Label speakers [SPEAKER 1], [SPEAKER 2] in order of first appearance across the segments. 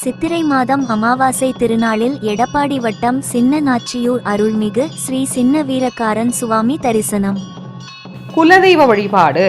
[SPEAKER 1] சித்திரை மாதம் அமாவாசை திருநாளில் எடப்பாடி வட்டம் சின்ன நாச்சியூர் அருள்மிகு ஸ்ரீ சின்ன வீரக்காரன் சுவாமி தரிசனம்.
[SPEAKER 2] குலதெய்வ வழிபாடு.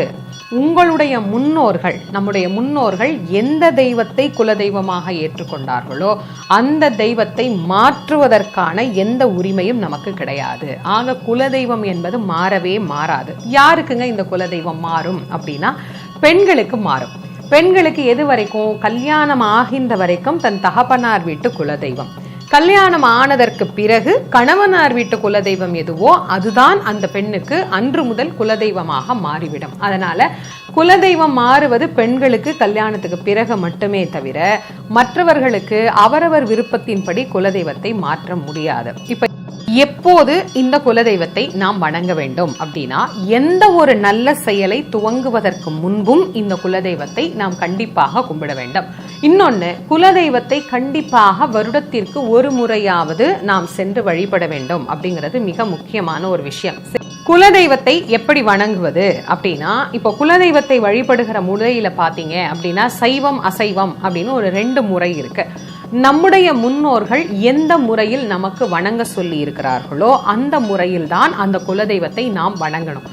[SPEAKER 2] உங்களுடைய முன்னோர்கள் நம்முடைய முன்னோர்கள் எந்த தெய்வத்தை குலதெய்வமாக ஏற்றுக்கொண்டார்களோ அந்த தெய்வத்தை மாற்றுவதற்கான எந்த உரிமையும் நமக்கு கிடையாது. ஆக குலதெய்வம் என்பது மாறவே மாறாது. யாருக்குங்க இந்த குலதெய்வம் மாறும் அப்படின்னா பெண்களுக்கு மாறும். பெண்களுக்கு எது வரைக்கும் கல்யாணம் ஆகின்ற வரைக்கும் தன் தகப்பனார் வீட்டு குலதெய்வம். கல்யாணம் ஆனதற்கு பிறகு கணவனார் வீட்டு குலதெய்வம் எதுவோ அதுதான் அந்த பெண்ணுக்கு அன்று முதல் குலதெய்வமாக மாறிவிடும். அதனால குலதெய்வம் மாறுவது பெண்களுக்கு கல்யாணத்துக்கு பிறகு மட்டுமே தவிர மற்றவர்களுக்கு அவரவர் விருப்பத்தின்படி குலதெய்வத்தை மாற்ற முடியாது. இப்ப எப்போது இந்த குலதெய்வத்தை நாம் வணங்க வேண்டும் அப்படின்னா எந்த ஒரு நல்ல செயலை துவங்குவதற்கு முன்பும் இந்த குலதெய்வத்தை நாம் கண்டிப்பாக கும்பிட வேண்டும். இன்னொன்னு குலதெய்வத்தை கண்டிப்பாக வருடத்திற்கு ஒரு முறையாவது நாம் சென்று வழிபட வேண்டும் அப்படிங்கிறது மிக முக்கியமான ஒரு விஷயம். குலதெய்வத்தை எப்படி வணங்குவது அப்படின்னா இப்போ குலதெய்வத்தை வழிபடுகிற முறையில் பார்த்தீங்க அப்படின்னா சைவம் அசைவம் அப்படின்னு ஒரு ரெண்டு முறை இருக்கு. நம்முடைய முன்னோர்கள் எந்த முறையில் நமக்கு வணங்க சொல்லி இருக்கிறார்களோ அந்த முறையில் தான் அந்த குலதெய்வத்தை நாம் வணங்கணும்.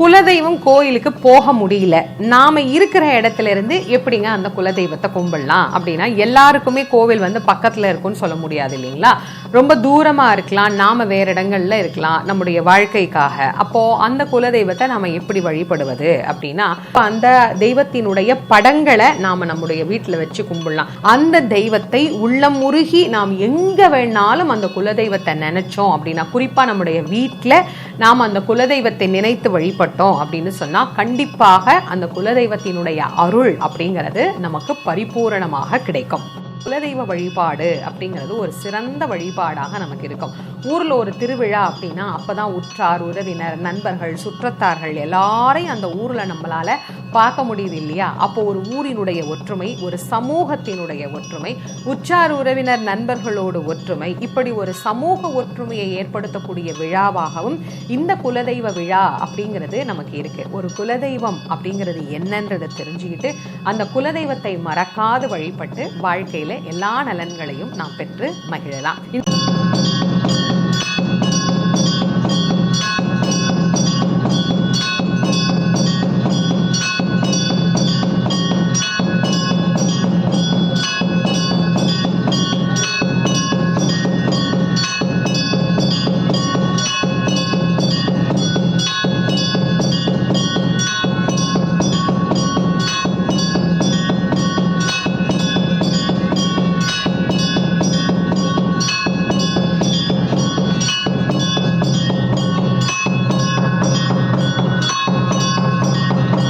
[SPEAKER 2] குலதெய்வம் கோயிலுக்கு போக முடியல. நாம இருக்கிற இடத்துல இருந்து எப்படிங்க அந்த குலதெய்வத்தை கும்பிடலாம்? அப்படின்னா எல்லாருக்குமே கோவில் வந்து பக்கத்துல இருக்கும்னு சொல்ல முடியாது இல்லைங்களா? ரொம்ப தூரமா இருக்கலாம் நாம வேற இடங்கள்ல இருக்கலாம் நம்முடைய வாழ்க்கைக்காக. அப்போ அந்த குலதெய்வத்தை நாம எப்படி வழிபடுவது அப்படின்னா அந்த தெய்வத்தினுடைய படங்களை நாம நம்முடைய வீட்டுல வச்சு கும்பிடலாம். அந்த தெய்வத்தை உள்ளம் உருகி நாம் எங்க வேணாலும் அந்த குலதெய்வத்தை நினைச்சோம் அப்படின்னா குறிப்பா நம்முடைய வீட்டுல நாம் அந்த குலதெய்வத்தை நினைத்து ஏற்பட்டோம் அப்படின்னு சொன்னா கண்டிப்பாக அந்த குலதெய்வத்தினுடைய அருள் அப்படிங்கிறது நமக்கு பரிபூரணமாக கிடைக்கும். குலதெய்வ வழிபாடு அப்படிங்கிறது ஒரு சிறந்த வழிபாடாக நமக்கு இருக்கும். ஊரில் ஒரு திருவிழா அப்படின்னா அப்போ தான் உற்றார் உறவினர் நண்பர்கள் சுற்றத்தார்கள் எல்லாரையும் அந்த ஊரில் நம்மளால் பார்க்க முடியுது இல்லையா? அப்போ ஒரு ஊரினுடைய ஒற்றுமை ஒரு சமூகத்தினுடைய ஒற்றுமை உற்றார் உறவினர் நண்பர்களோடு ஒற்றுமை இப்படி ஒரு சமூக ஒற்றுமையை ஏற்படுத்தக்கூடிய விழாவாகவும் இந்த குலதெய்வ விழா அப்படிங்கிறது நமக்கு இருக்கு. ஒரு குலதெய்வம் அப்படிங்கிறது என்னன்றதை தெரிஞ்சுக்கிட்டு அந்த குலதெய்வத்தை மறக்காது வழிபட்டு வாழ்க்கையில் எல்லா நலன்களையும் நாம் பெற்று மகிழலாம்.